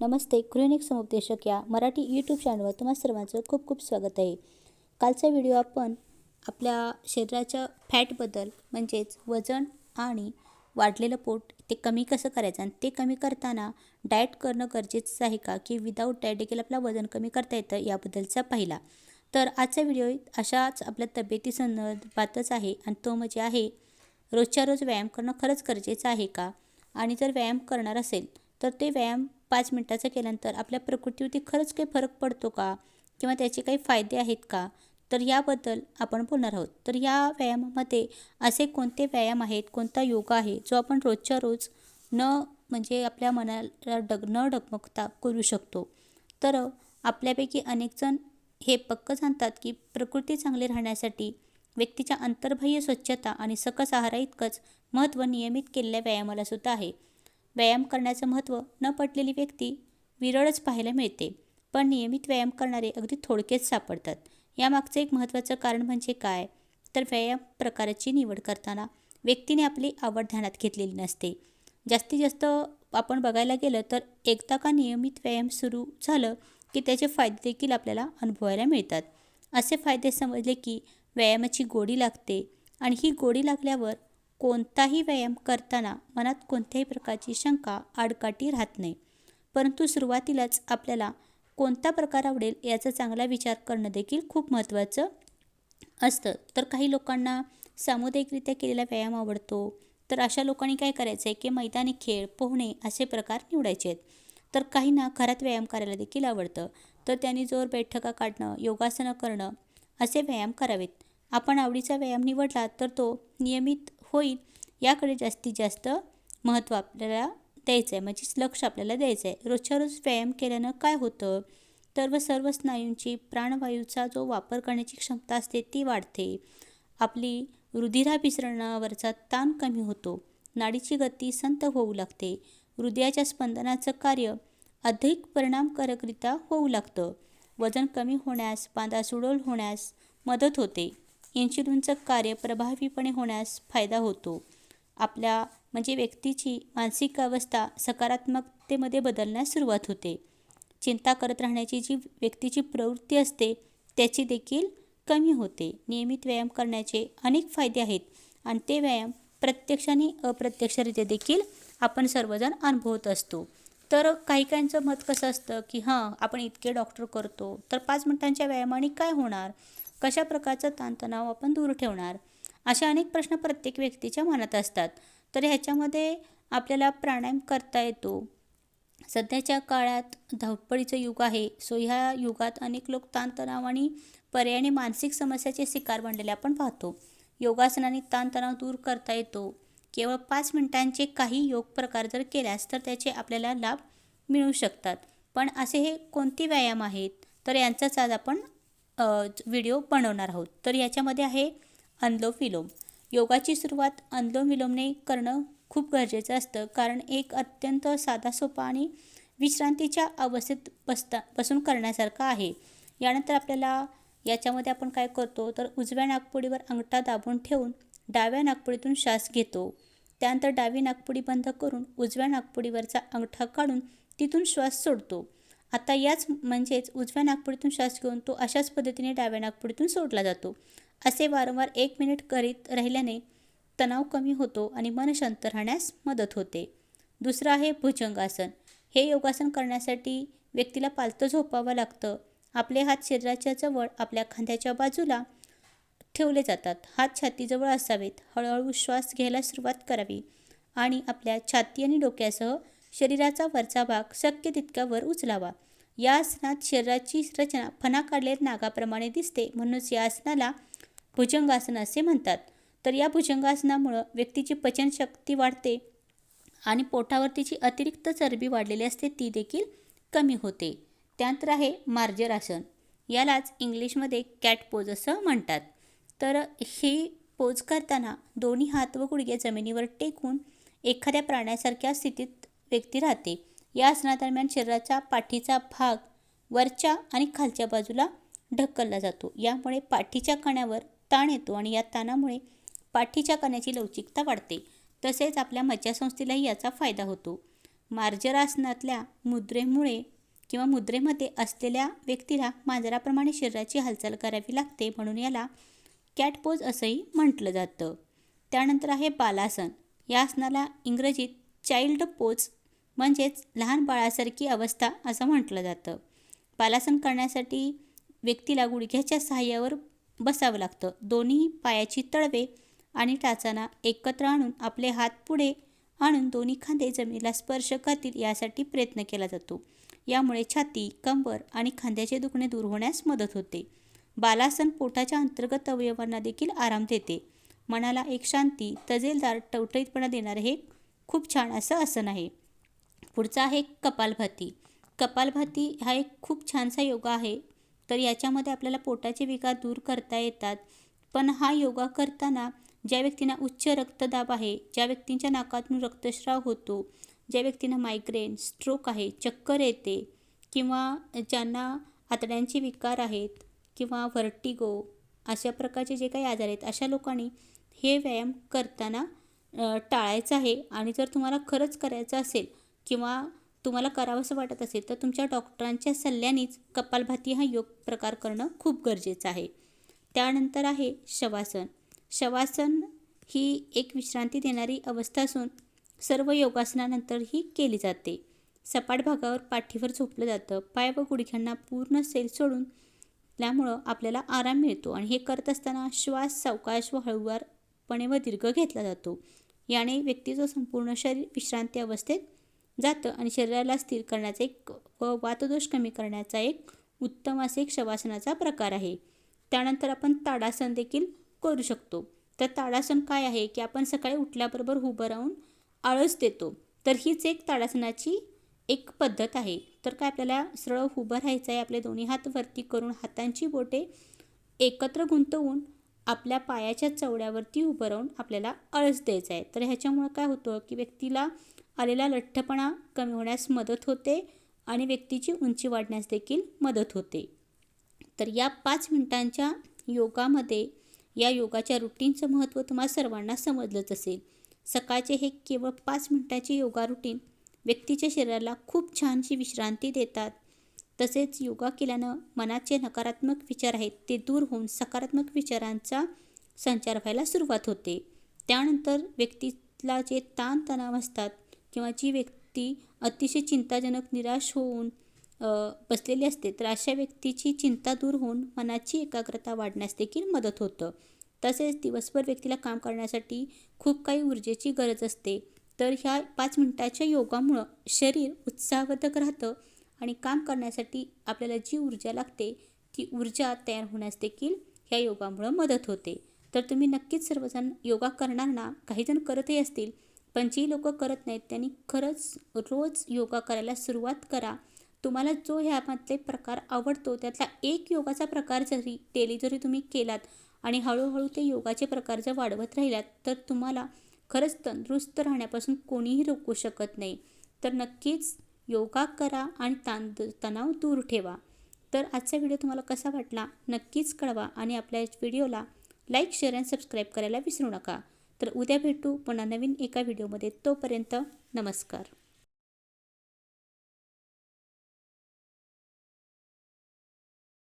नमस्ते chronic समुपदेशक या Marathi YouTube चॅनलवर तुम्हा सर्वांचं खूप खूप स्वागत आहे. कालचा व्हिडिओ आपण आपल्या शरीराच्या फॅटबद्दल म्हणजेच वजन आणि वाढलेलं पोट ते कमी कसं करायचं आणि ते कमी करताना डाएट करणं गरजेचं आहे का? की विदाऊट डाएट देखील आपलं वजन कमी करता येतं याबद्दलचा पहिला. तर आजचा व्हिडिओ अशाच आपल्या तब्येती संदर्भातच आहे आणि तो म्हणजे आहे रोजच्या रोज व्यायाम करणं खरंच गरजेचं आहे का? आणि जर व्यायाम करणार असेल तर ते व्यायाम पाच मिनटाचा केल्यानंतर आपल्या प्रकृतीवरती खरंच काही फरक पडतो का? किंवा त्याचे काही फायदे आहेत का? तर याबद्दल आपण बोलणार आहोत. तर या व्यायामामध्ये असे कोणते व्यायाम आहेत? कोणता योगा आहे? जो आपण रोजच्या रोज न म्हणजे आपल्या मनाला डग न डगमगता करू शकतो. तर आपल्यापैकी अनेकजण हे पक्क सांगतात की प्रकृती चांगली राहण्यासाठी व्यक्तीच्या अंतर्बाह्य स्वच्छता आणि सकस आहारा इतकंच महत्त्व नियमित केलेल्या व्यायामाला सुद्धा आहे. व्यायाम करण्याचं महत्त्व न पटलेली व्यक्ती विरळच पाहायला मिळते. पण नियमित व्यायाम करणारे अगदी थोडकेच सापडतात. यामागचं एक महत्त्वाचं कारण म्हणजे काय? तर व्यायाम प्रकाराची निवड करताना व्यक्तीने आपली आवड ध्यानात घेतलेली नसते. जास्तीत जास्त आपण बघायला गेलं तर एकदा का नियमित व्यायाम सुरू झालं की त्याचे फायदे देखील आपल्याला अनुभवायला मिळतात. असे फायदे समजले की व्यायामाची गोडी लागते आणि ही गोडी लागल्यावर कोणताही व्यायाम करताना मनात कोणत्याही प्रकारची शंका आडकाठी राहत नाही. परंतु सुरुवातीलाच आपल्याला कोणता प्रकार आवडेल याचा चांगला विचार करणं देखील खूप महत्त्वाचं असतं. तर काही लोकांना सामुदायिकरित्या केलेला व्यायाम आवडतो. तर अशा लोकांनी काय करायचं आहे की मैदानी खेळ पोहणे असे प्रकार निवडायचे आहेत. तर काहींना घरात व्यायाम करायला देखील आवडतं. तर त्यांनी जोर बैठका काढणं योगासनं करणं असे व्यायाम करावेत. आपण आवडीचा व्यायाम निवडला तर तो नियमित होईल याकडे जास्तीत जास्त महत्त्व आपल्याला द्यायचं आहे म्हणजेच लक्ष आपल्याला द्यायचं आहे रोजच्या रोज व्यायाम केल्यानं काय होतं? तर व सर्व स्नायूंची प्राणवायूचा जो वापर करण्याची क्षमता असते ती वाढते. आपली रुधिराभिसरणावरचा ताण कमी होतो. नाडीची गती संत होऊ लागते. हृदयाच्या स्पंदनाचं कार्य अधिक परिणामकारकरित्या होऊ लागतं. वजन कमी होण्यास बांधा सुडोल होण्यास मदत होते. इन्शुलिनचं कार्य प्रभावीपणे होण्यास फायदा होतो. आपल्या म्हणजे व्यक्तीची मानसिक अवस्था सकारात्मकतेमध्ये बदलण्यास सुरुवात होते. चिंता करत राहण्याची जी व्यक्तीची प्रवृत्ती असते त्याची देखील कमी होते. नियमित व्यायाम करण्याचे अनेक फायदे आहेत आणि ते व्यायाम प्रत्यक्ष आणि अप्रत्यक्षरित्या देखील आपण सर्वजण अनुभवत असतो. तर काही काहींचं मत कसं असतं की हां आपण इतके डॉक्टर करतो तर पाच मिनिटांच्या व्यायामाने काय होणार? कशा प्रकारचा ताणतणाव आपण दूर ठेवणार? असे अनेक प्रश्न प्रत्येक व्यक्तीच्या मनात असतात. तर ह्याच्यामध्ये आपल्याला प्राणायाम करता येतो. सध्याच्या काळात धावपळीचं युग आहे. सो ह्या युगात अनेक लोक ताणतणाव आणि पर्यायाने मानसिक समस्याचे शिकार बनलेले आपण पाहतो. योगासनाने ताणतणाव दूर करता येतो. केवळ पाच मिनिटांचे काही योग प्रकार जर केल्यास तर त्याचे आपल्याला लाभ मिळू शकतात. पण असे हे कोणते व्यायाम आहेत? तर यांचाच आज आपण व्हिडिओ बनवणार आहोत. तर याच्यामध्ये आहे अनुलोम विलोम योगाची सुरुवात अनुलोम विलोमने करणं खूप गरजेचं असतं. कारण एक अत्यंत साधा सोपा आणि विश्रांतीच्या अवस्थेत बसता बसून करण्यासारखं आहे. यानंतर आपल्याला याच्यामध्ये आपण काय करतो तर उजव्या नागपुडीवर अंगठा दाबून ठेवून डाव्या नागपुडीतून श्वास घेतो. त्यानंतर डावी नागपुडी बंद करून उजव्या नागपुडीवरचा अंगठा काढून तिथून श्वास सोडतो. आता याच म्हणजेच उजव्या नागपुडीतून श्वास घेऊन तो अशाच पद्धतीने डाव्या नागपुडीतून सोडला जातो. असे वारंवार एक मिनिट करीत राहिल्याने तणाव कमी होतो आणि मन शांत राहण्यास मदत होते. दुसरं आहे भुजंगासन. हे योगासन करण्यासाठी व्यक्तीला पालतं झोपावं लागतं. आपले हात शरीराच्या जवळ आपल्या खांद्याच्या बाजूला ठेवले जातात. हात छातीजवळ असावेत. हळूहळू श्वास घ्यायला सुरुवात करावी. आणि आपल्या छाती आणि डोक्यासह शरीराचा वरचा भाग शक्य तितक्या वर उचलावा. या आसनात शरीराची रचना फणा काढलेल्या नागाप्रमाणे दिसते म्हणूनच या आसनाला भुजंगासन असे म्हणतात. तर या भुजंगासनामुळं व्यक्तीची पचनशक्ती वाढते आणि पोटावरती जी अतिरिक्त चरबी वाढलेली असते ती देखील कमी होते. त्यानंतर आहे मार्जर आसन यालाच इंग्लिशमध्ये कॅट पोज असं म्हणतात. तर ही पोज करताना दोन्ही हात व गुडघे जमिनीवर टेकून एखाद्या प्राण्यासारख्या स्थितीत व्यक्ती राहते. या आसनादरम्यान शरीराचा पाठीचा भाग वरच्या आणि खालच्या बाजूला ढकलला जातो. यामुळे पाठीच्या कण्यावर ताण येतो आणि या ताणामुळे पाठीच्या कण्याची लवचिकता वाढते. तसेच आपल्या मज्जासंस्थेलाही याचा फायदा होतो. मार्जरासनातल्या मुद्रेमुळे किंवा मुद्रेमध्ये असलेल्या व्यक्तीला मांजराप्रमाणे शरीराची हालचाल करावी लागते म्हणून याला कॅट पोज असंही म्हटलं जातं. त्यानंतर आहे बालासन. या आसनाला इंग्रजीत चाइल्ड पोज म्हणजेच लहान बाळासारखी अवस्था असं म्हटलं जातं. बालासन करण्यासाठी व्यक्तीला गुडघ्याच्या सहाय्यावर बसावं लागतं. दोन्ही पायाची तळवे आणि टाचाना एकत्र आणून आपले हात पुढे आणून दोन्ही खांदे जमिनीला स्पर्श करतील यासाठी प्रयत्न केला जातो. यामुळे छाती कंबर आणि खांद्याचे दुखणे दूर होण्यास मदत होते. बालासन पोटाच्या अंतर्गत अवयवांना देखील आराम देते. मनाला एक शांती तजेलदार टवटळीतपणा देणारे हे खूप छान असं आसन आहे. पुढचा आहे कपालभाती. कपालभाती हा एक खूप छानसा योगा आहे. तर याच्यामध्ये आपल्याला पोटाचे विकार दूर करता येतात. पण हा योगा करताना ज्या व्यक्तींना उच्च रक्तदाब आहे ज्या व्यक्तींच्या नाकातून रक्तस्राव होतो ज्या व्यक्तींना मायग्रेन स्ट्रोक आहे चक्कर येते किंवा ज्यांना आतड्यांचे विकार आहेत किंवा व्हर्टिगो अशा प्रकारचे जे काही आजार आहेत अशा लोकांनी हे व्यायाम करताना टाळायचं आहे. आणि जर तुम्हाला खरंच करायचं असेल किंवा तुम्हाला करावंसं वाटत असेल तर तुमच्या डॉक्टरांच्या सल्ल्यानेच कपालभाती हा योग प्रकार करणं खूप गरजेचं आहे. त्यानंतर आहे शवासन. शवासन ही एक विश्रांती देणारी अवस्था असून सर्व योगासनानंतर ही केली जाते. सपाट भागावर पाठीवर झोपलं जातं. पाय व गुडघ्यांना पूर्ण सेल सोडून त्यामुळं आपल्याला आराम मिळतो आणि हे करत असताना श्वास सावकाश व हळूवारपणे व दीर्घ घेतला जातो. याने व्यक्तीचं संपूर्ण शरीर विश्रांती अवस्थेत जातं आणि शरीराला स्थिर करण्याचा एक व वातदोष कमी करण्याचा एक उत्तम असे एक शवासनाचा प्रकार आहे. त्यानंतर आपण ताडासन देखील करू शकतो. तर ताडासन काय आहे? की आपण सकाळी उठल्याबरोबर उभं राहून आळस देतो. तर हीच एक ताडासनाची एक पद्धत आहे. तर काय आपल्याला सरळ उभं राहायचं आहे आपले दोन्ही हात वरती करून हातांची बोटे एकत्र गुंतवून आपल्या पायाच्या चवड्यावरती उभं राहून आपल्याला आळस द्यायचा आहे तर ह्याच्यामुळं काय होतं? की व्यक्तीला आलेला लठ्ठपणा कमी होण्यास मदत होते आणि व्यक्तीची उंची वाढण्यास देखील मदत होते. तर या पाच मिनिटांच्या योगामध्ये या योगाच्या रुटीनचं महत्त्व तुम्हाला सर्वांना समजलंच असेल. सकाळचे हे केवळ पाच मिनिटाचे योगा रुटीन व्यक्तीच्या शरीराला खूप छानशी विश्रांती देतात. तसेच योगा केल्यानं मनाचे नकारात्मक विचार आहेत ते दूर होऊन सकारात्मक विचारांचा संचार व्हायला सुरुवात होते. त्यानंतर व्यक्तीला जे ताणतणाव असतात किंवा जी व्यक्ती अतिशय चिंताजनक निराश होऊन बसलेली असते तर अशा व्यक्तीची चिंता दूर होऊन मनाची एकाग्रता वाढण्यास देखील मदत होतं. तसेच दिवसभर व्यक्तीला काम करण्यासाठी खूप काही ऊर्जेची गरज असते. तर ह्या पाच मिनटाच्या योगामुळं शरीर उत्साहवर्धक राहतं आणि काम करण्यासाठी आपल्याला जी ऊर्जा लागते ती ऊर्जा तयार होण्यास देखील ह्या योगामुळं मदत होते. तर तुम्ही नक्कीच सर्वजण योगा करणार ना काहीजण करतही असतील पण जी लोक करत नाहीत त्यांनी खरंच रोज योगा करायला सुरुवात करा. तुम्हाला जो ह्यामधले प्रकार आवडतो त्यातला एक योगाचा प्रकार जरी डेली जरी तुम्ही केलात आणि हळूहळू ते योगाचे प्रकार जर वाढवत राहिलात तर तुम्हाला खरंच तंदुरुस्त राहण्यापासून कोणीही रोखू शकत नाही. तर नक्कीच योगा करा आणि ताण तणाव दूर ठेवा. तर आजचा व्हिडिओ तुम्हाला कसा वाटला नक्कीच कळवा आणि आपल्या व्हिडिओला लाईक शेअर अँड सबस्क्राईब करायला विसरू नका. तर उद्या भेटू पुन्हा नवीन एका व्हिडिओमध्ये. तोपर्यंत नमस्कार.